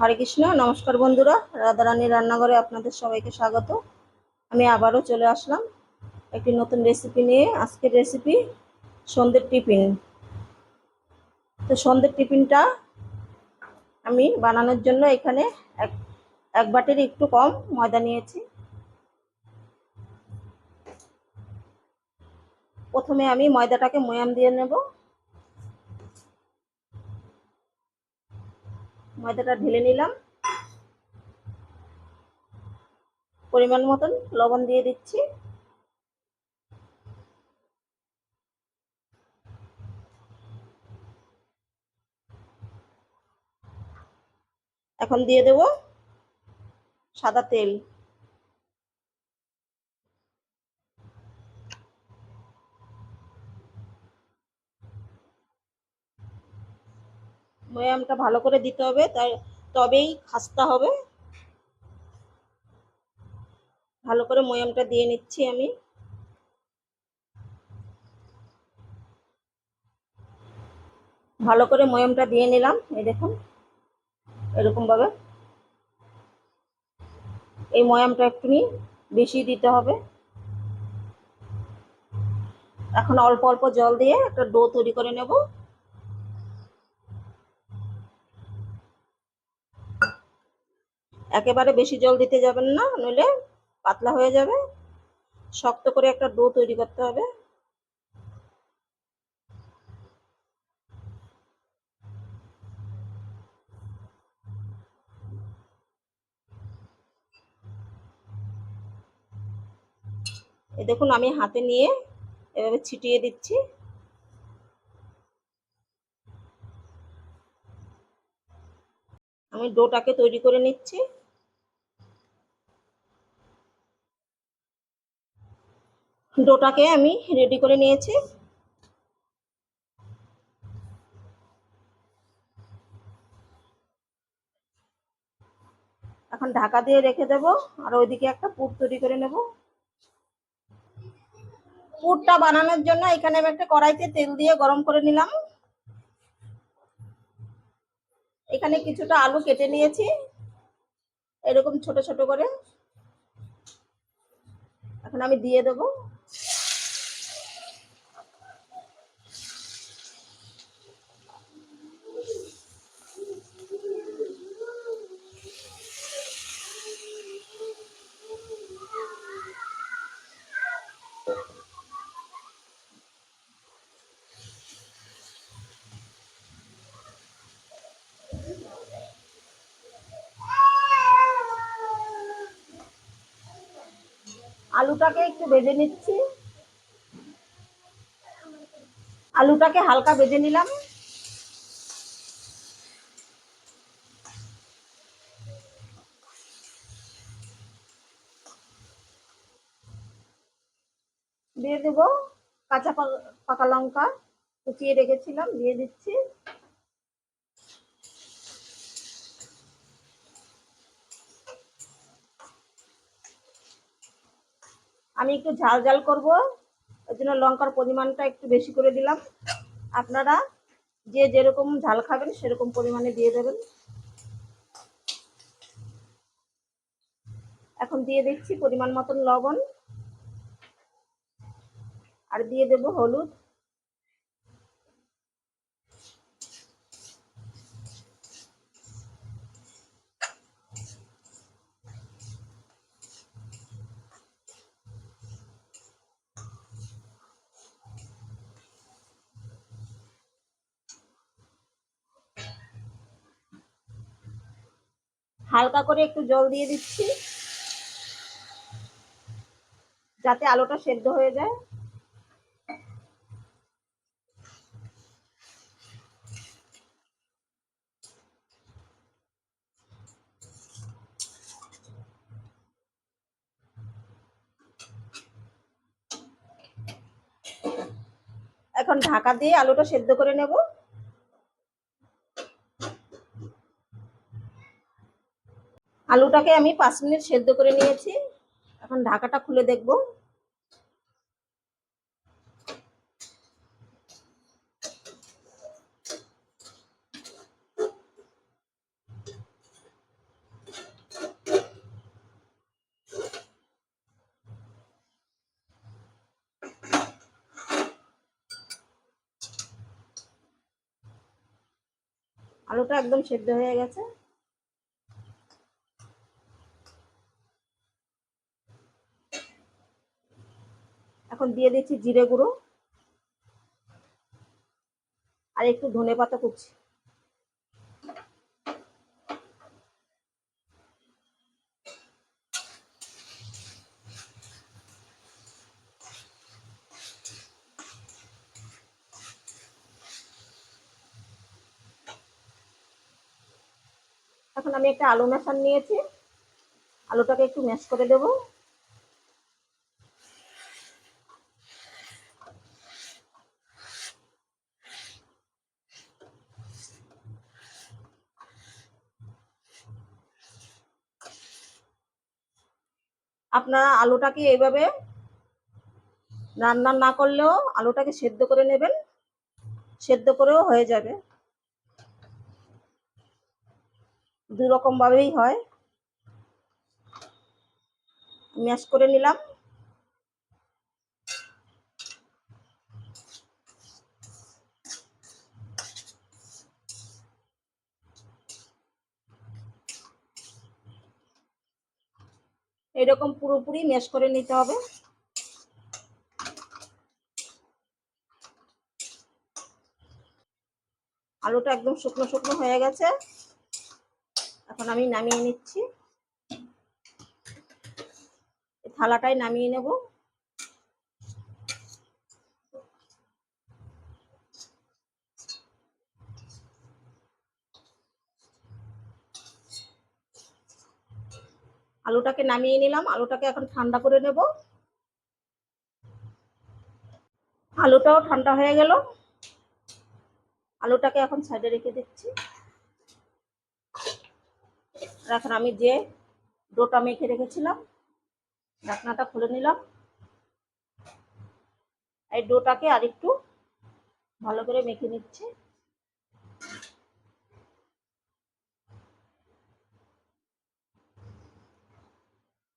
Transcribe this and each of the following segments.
হরে কৃষ্ণ, নমস্কার বন্ধুরা। রাধারানী রান্নাঘরে আপনাদের সবাইকে স্বাগত। আমি আবারও চলে আসলাম একটি নতুন রেসিপি নিয়ে। আজকের রেসিপি সন্ধ্যের টিফিন। তো সন্ধ্যের টিফিনটা আমি বানানোর জন্য এখানে এক এক বাটির একটু কম ময়দা নিয়েছি। প্রথমে আমি ময়দাটাকে ময়াম দিয়ে নেব। ময়দাটা ঢেলে নিলাম। পরিমাণ মতন লবণ দিয়ে দিচ্ছি। এখন দিয়ে দেব সাদা তেল। ময়ামটা ভালো করে দিতে হবে, তাই তবেই খাস্তা হবে। ভালো করে ময়ামটা দিয়ে নিচ্ছি আমি। ভালো করে ময়ামটা দিয়ে নিলাম, এই দেখুন, এরকমভাবে। এই ময়ামটা একটুনি বেশি দিতে হবে। এখন অল্প অল্প জল দিয়ে একটা ডো তৈরি করে নেব। একেবারে বেশি জল দিতে যাবেন না, নইলে পাতলা হয়ে যাবে। শক্ত করে একটা ডো তৈরি করতে হবে। এ দেখুন, আমি হাতে নিয়ে এভাবে ছিটিয়ে দিচ্ছি। আমি ডোটাকে তৈরি করে নিচ্ছি। ডোটাকে আমি রেডি করে নিয়েছি। এখন ঢাকা দিয়ে রেখে দেব আর ওইদিকে একটা পুর তৈরি করে নেব। পুরটা বানানোর জন্য এখানে আমি একটা কড়াইতে তেল দিয়ে গরম করে নিলাম। এখানে কিছুটা আলু কেটে নিয়েছি, এরকম ছোট ছোট করে। এখন আমি দিয়ে দেবো। আলুটাকে একটু ভেজে নিচ্ছি। আলুটাকে হালকা ভেজে নিলাম। দিয়ে দেবো কাঁচা পাকা লঙ্কা কুচিয়ে রেখেছিলাম, দিয়ে দিচ্ছি। আমি একটু ঝাল ঝাল করব। ওই জন্য লঙ্কার পরিমাণটা একটু বেশি করে দিলাম। আপনারা যে যেরকম ঝাল খাবেন সেরকম পরিমাণে দিয়ে দেবেন। এখন দিয়ে দিচ্ছি পরিমাণ মতন লবণ। আর দিয়ে দেব হলুদ। হালকা করে একটু জল দিয়ে দিচ্ছি। যাতে আলুটা সেদ্ধ হয়ে যায়। এখন ঢাকা দিয়ে আলুটা সেদ্ধ করে নেব। আলুটাকে আমি পাঁচ মিনিট সেদ্ধ করে নিয়েছি। এখন ঢাকাটা খুলে দেখব। আলুটা একদম সেদ্ধ হয়ে গেছে। এখন দিয়ে দিচ্ছি জিরে গুঁড়ো। আর একটু ধনে পাতা কুচি। এখন আমি একটা আলু মেশান নিয়েছি। আলুটাকে একটু ম্যাশ করে দেব। আপনারা আলুটাকে এইভাবে রান্না না করলেও আলুটাকে সেদ্ধ করে নেবেন, সেদ্ধ করেও হয়ে যাবে। দু রকম ভাবেই হয়। ম্যাশ করে নিলাম। এরকম পুরোপুরি ম্যাশ করে নিতে হবে। আলুটা একদম শুকনো শুকনো হয়ে গেছে। এখন আমি নামিয়ে নিচ্ছি। থালাটাই নামিয়ে নেব। আলুটাকে নামিয়ে নিলাম। আলুটাকে এখন ঠান্ডা করে নেব। আলুটাও ঠান্ডা হয়ে গেল। আলুটাকে এখন সাইডে রেখে দিচ্ছি। এখন আমি যে ডোটা মেখে রেখেছিলাম, ঢাকনাটা খুলে নিলাম। এই ডোটাকে আর একটু ভালো করে মেখে নিচ্ছি।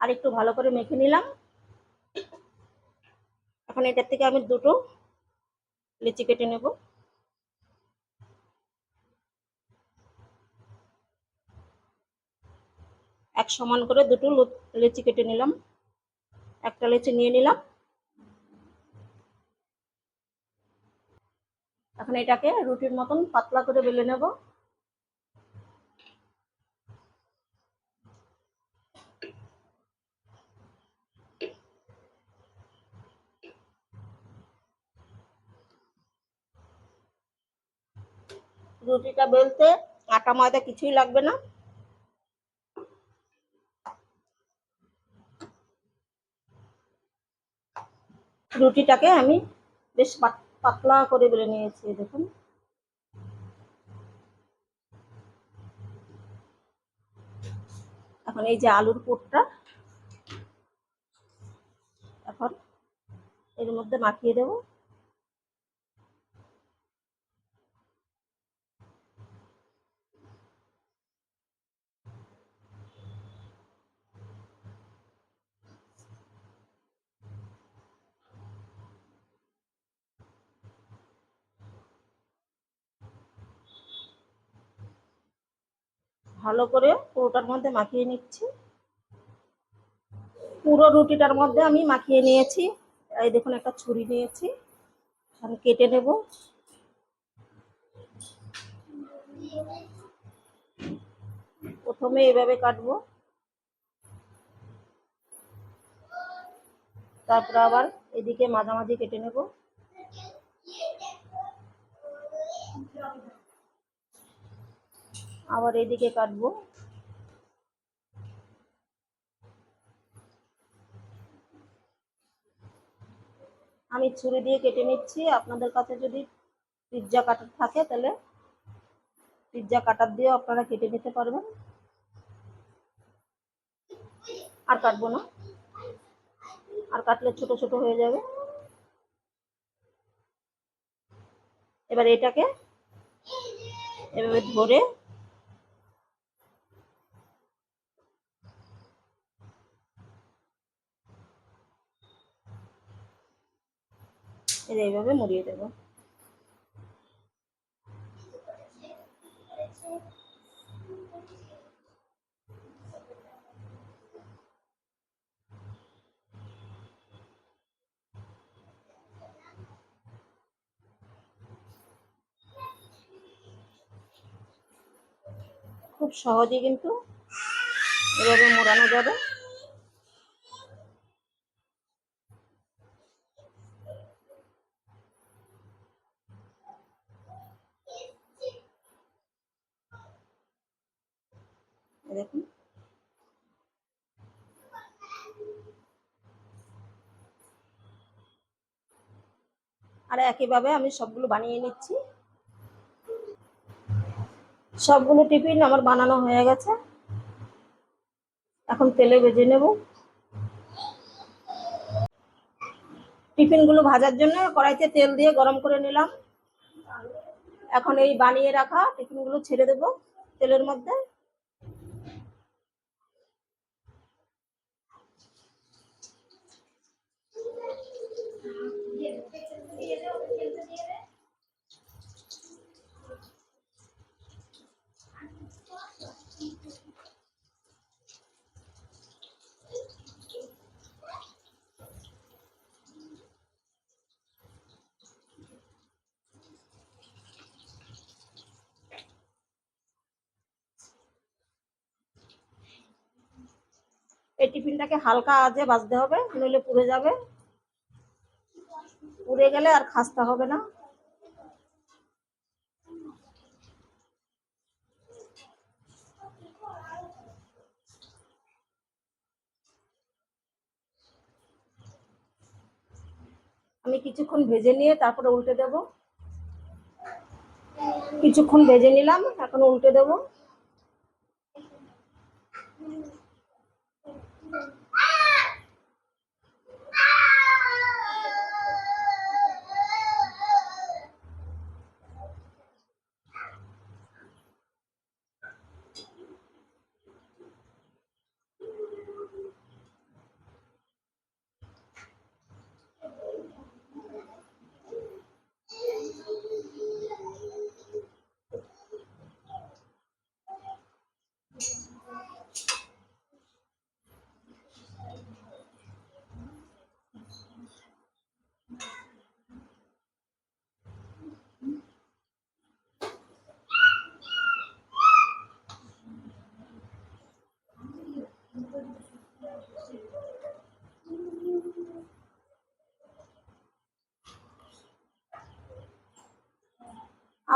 আর একটু ভালো করে মেখে নিলাম। এখন এটার থেকে আমি দুটো লিচি কেটে নেব। এক সমান করে দুটো লেচি কেটে নিলাম। একটা লিচি নিয়ে নিলাম। এখন এটাকে রুটির মতন পাতলা করে বেলে নেব। রুটিটা বেলতে আটা ময়দা কিছুই লাগবে না। রুটিটাকে আমি বেশ পাতলা করে বেলে নিয়েছি দেখুন। এখন এই যে আলুর পুরটা, এখন এর মধ্যে মাখিয়ে দেবো। ভালো করে পুরোটার মধ্যে মাখিয়ে নিচ্ছি। পুরো রুটিটার মধ্যে আমি মাখিয়ে নিয়েছি। এই দেখুন, একটা ছুরি নিয়েছি। আমি কেটে নেব। প্রথমে এভাবে কাটবো। তারপর আবার এদিকে মাঝামাঝি কেটে নেব। আবার এদিকে কাটবো। আমি ছুরি দিয়ে কেটে নিচ্ছি। আপনাদের কাছে যদি পিৎজা কাটার থাকে তাহলে পিৎজা কাটার দিয়েও আপনারা কেটে নিতে পারবেন। আর কাটবো না। আর কাটলে ছোট ছোট হয়ে যাবে। এবার এটাকে এভাবে ধরে এর এইভাবে মুড়িয়ে দেবো। খুব সহজে কিন্তু এভাবে মোড়ানো যাবে এই দেখুন আর একইভাবে আমি সবগুলো বানিয়ে নিচ্ছি। সবগুলো টিফিন আমার বানানো হয়ে গেছে। এখন তেলে ভেজে নেব। টিফিনগুলো ভাজার জন্য কড়াইতে তেল দিয়ে গরম করে নিলাম। এখন এই বানিয়ে রাখা টিফিনগুলো ছেড়ে দেব তেলের মধ্যে। এই টিফিনটাকে হালকা আজে বাজতে হবে, নইলে পুড়ে যাবে। পুড়ে গেলে আর খাস্তা হবে না। আমি কিছুক্ষণ ভেজে নিয়ে তারপরে উল্টে দেব। কিছুক্ষণ ভেজে নিলাম, এখন উল্টে দেব।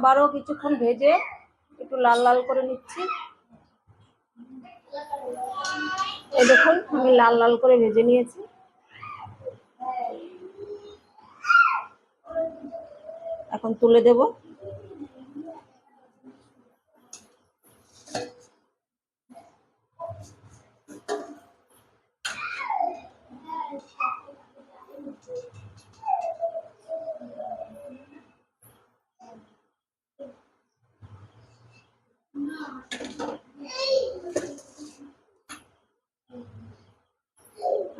আবারও কিছুক্ষণ ভেজে একটু লাল লাল করে নিচ্ছি। এই দেখুন, আমি লাল লাল করে ভেজে নিয়েছি। এখন তুলে দেব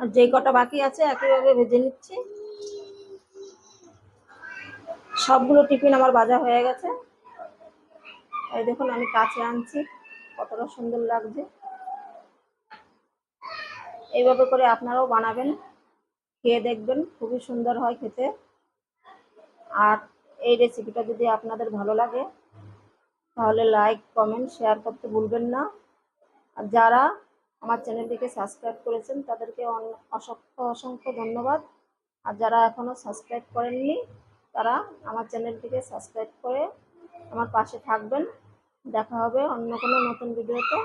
আর যেই কটা বাকি আছে একইভাবে ভেজে নিচ্ছি। সবগুলো টিফিন আমার বাজা হয়ে গেছে। এই দেখুন, আমি কাছে আনছি। কতটা সুন্দর লাগছে। এইভাবে করে আপনারাও বানাবেন, খেয়ে দেখবেন, খুবই সুন্দর হয় খেতে। আর এই রেসিপিটা যদি আপনাদের ভালো লাগে, তাহলে লাইক কমেন্ট শেয়ার করতে ভুলবেন না। আর যারা আমার চ্যানেলটিকে সাবস্ক্রাইব করেছেন, তাদেরকে অসংখ্য অসংখ্য ধন্যবাদ। আর যারা এখনও সাবস্ক্রাইব করেননি, তারা আমার চ্যানেলটিকে সাবস্ক্রাইব করে আমার পাশে থাকবেন। দেখা হবে অন্য কোনো নতুন ভিডিওতে।